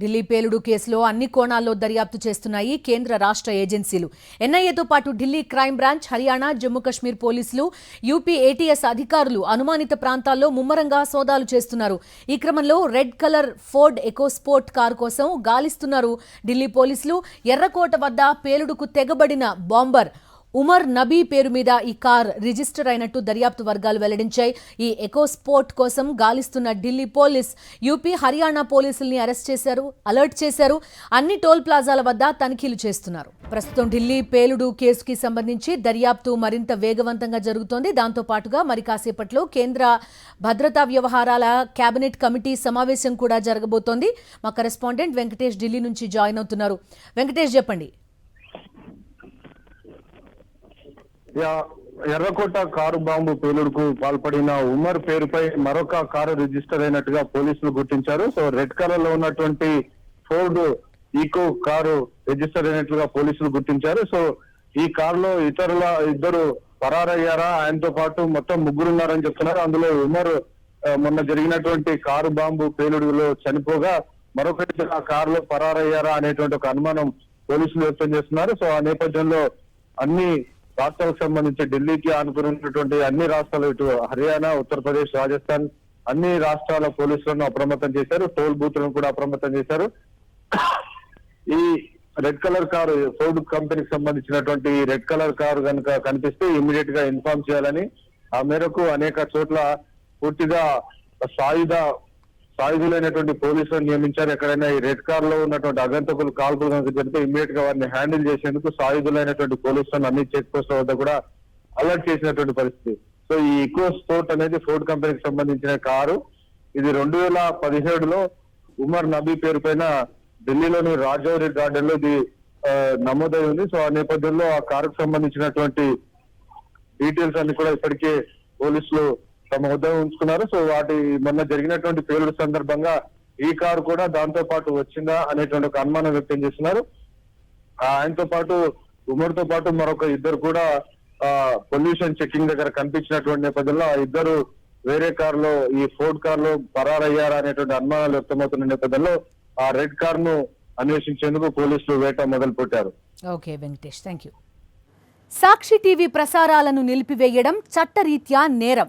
ఢిల్లీ పేలుడు కేసులో అన్ని కోణాల్లో దర్యాప్తు చేస్తున్నాయి కేంద్ర రాష్ట్ర ఏజెన్సీలు. ఎన్ఐఏతో పాటు ఢిల్లీ క్రైమ్ బ్రాంచ్ హర్యానా జమ్మూ కశ్మీర్ పోలీసులు యూపీ ఏటీఎస్ అధికారులు అనుమానిత ప్రాంతాల్లో ముమ్మరంగా సోదాలు చేస్తున్నారు. ఈ క్రమంలో red colour Ford EcoSport car కోసం గాలిస్తున్నారు ఢిల్లీ పోలీసులు. ఎర్రకోట వద్ద పేలుడుకు తెగబడిన బాంబర్ ఉమర్ నబీ పేరు మీద ఈ కార్ రిజిస్టర్ అయినట్టు దర్యాప్తు వర్గాలు వెల్లడించాయి. ఈ ఎకోస్పోర్ట్ కోసం గాలిస్తున్న ఢిల్లీ పోలీస్ యూపీ హర్యానా పోలీసుల్ని అరెస్ట్ చేశారు అలర్ట్ చేశారు. అన్ని టోల్ ప్లాజాల వద్ద తనిఖీలు చేస్తున్నారు. ప్రస్తుతం ఢిల్లీ పేలుడు కేసుకి సంబంధించి దర్యాప్తు మరింత వేగవంతంగా జరుగుతోంది. దాంతో పాటుగా మరి కాసేపట్లో కేంద్ర భద్రతా వ్యవహారాల కేబినెట్ కమిటీ సమావేశం కూడా జరగబోతోంది. మా కరెస్పాండెంట్ వెంకటేష్ ఢిల్లీ నుంచి జాయిన్ అవుతున్నారు. వెంకటేష్ చెప్పండి యా, ఎర్రకోట కారు బాంబు పేలుడుకు పాల్పడిన ఉమర్ పేరుపై మరొక కారు రిజిస్టర్ అయినట్టుగా పోలీసులు గుర్తించారు. సో రెడ్ కలర్లో ఉన్నటువంటి ఫోర్డ్ ఈకో కారు రిజిస్టర్ అయినట్లుగా పోలీసులు గుర్తించారు. సో ఈ కారులో ఇతరుల ఇద్దరు పరారయ్యారా? ఆయనతో పాటు మొత్తం ముగ్గురున్నారని చెప్తున్నారు. అందులో ఉమర్ మొన్న జరిగినటువంటి కారు బాంబు పేలుడులో చనిపోగా మరొక ఆ కారులో పరారయ్యారా అనేటువంటి ఒక అనుమానం పోలీసులు వ్యక్తం చేస్తున్నారు. సో ఆ నేపథ్యంలో అన్ని రాష్ట్రాలకు సంబంధించి ఢిల్లీకి ఆనుకుని అన్ని రాష్ట్రాలు ఇటు హర్యానా ఉత్తరప్రదేశ్ రాజస్థాన్ అన్ని రాష్ట్రాల పోలీసులను అప్రమత్తం చేశారు. టోల్ బూత్లను కూడా అప్రమత్తం చేశారు. ఈ రెడ్ కలర్ కారు ఫోర్డ్ కంపెనీకి సంబంధించినటువంటి రెడ్ కలర్ కారు కనుక కనిపిస్తే ఇమీడియట్గా ఇన్ఫార్మ్ చేయాలని ఆ మేరకు అనేక చోట్ల పూర్తిగా సాయుధ సాయుధులైనటువంటి పోలీసులను నియమించారు. ఎక్కడైనా ఈ రెడ్ కార్లో ఉన్నటువంటి అగంతకులు కాల్పులు కనుక జరిగితే ఇమ్మీడియట్గా వారిని హ్యాండిల్ చేసేందుకు సాయుధులైనటువంటి పోలీసులను అన్ని చెక్ పోస్టుల వద్ద కూడా అలర్ట్ చేసినటువంటి పరిస్థితి. సో ఈ ఈకో స్పోర్ట్ అనేది ఫోర్డ్ కంపెనీకి సంబంధించిన కారు. ఇది రెండు వేల పదిహేడులో ఉమర్ నబీ పేరు పైన ఢిల్లీలోని రాజౌరి గార్డెన్లో ఇది నమోదై ఉంది. సో ఆ నేపథ్యంలో ఆ కారుకు సంబంధించినటువంటి డీటెయిల్స్ అన్ని కూడా ఇప్పటికే పోలీసులు తమ వద్ద ఉంచుకున్నారు. సో వాటి మొన్న జరిగినటువంటి పేలుడు సందర్భంగా ఈ కారు కూడా దాంతో పాటు వచ్చిందా అనేటువంటి ఒక అనుమానం వ్యక్తం చేస్తున్నారు. ఆయనతో పాటు ఉమర్ పాటు మరొక ఇద్దరు కూడా పొల్యూషన్ చెకింగ్ దగ్గర కనిపించినటువంటి నేపథ్యంలో ఆ ఇద్దరు వేరే కార్లో ఈ ఫోర్డ్ కార్లో పరారయ్యారా అనేటువంటి అనుమానాలు వ్యక్తమవుతున్న నేపథ్యంలో ఆ రెడ్ కార్ను అన్వేషించేందుకు పోలీసులు వేట మొదలు పెట్టారు okay Venkatesh. Thank you Sakshi TV ప్రసారాలను నిలిపివేయడం చట్టరీత్యా నేరం.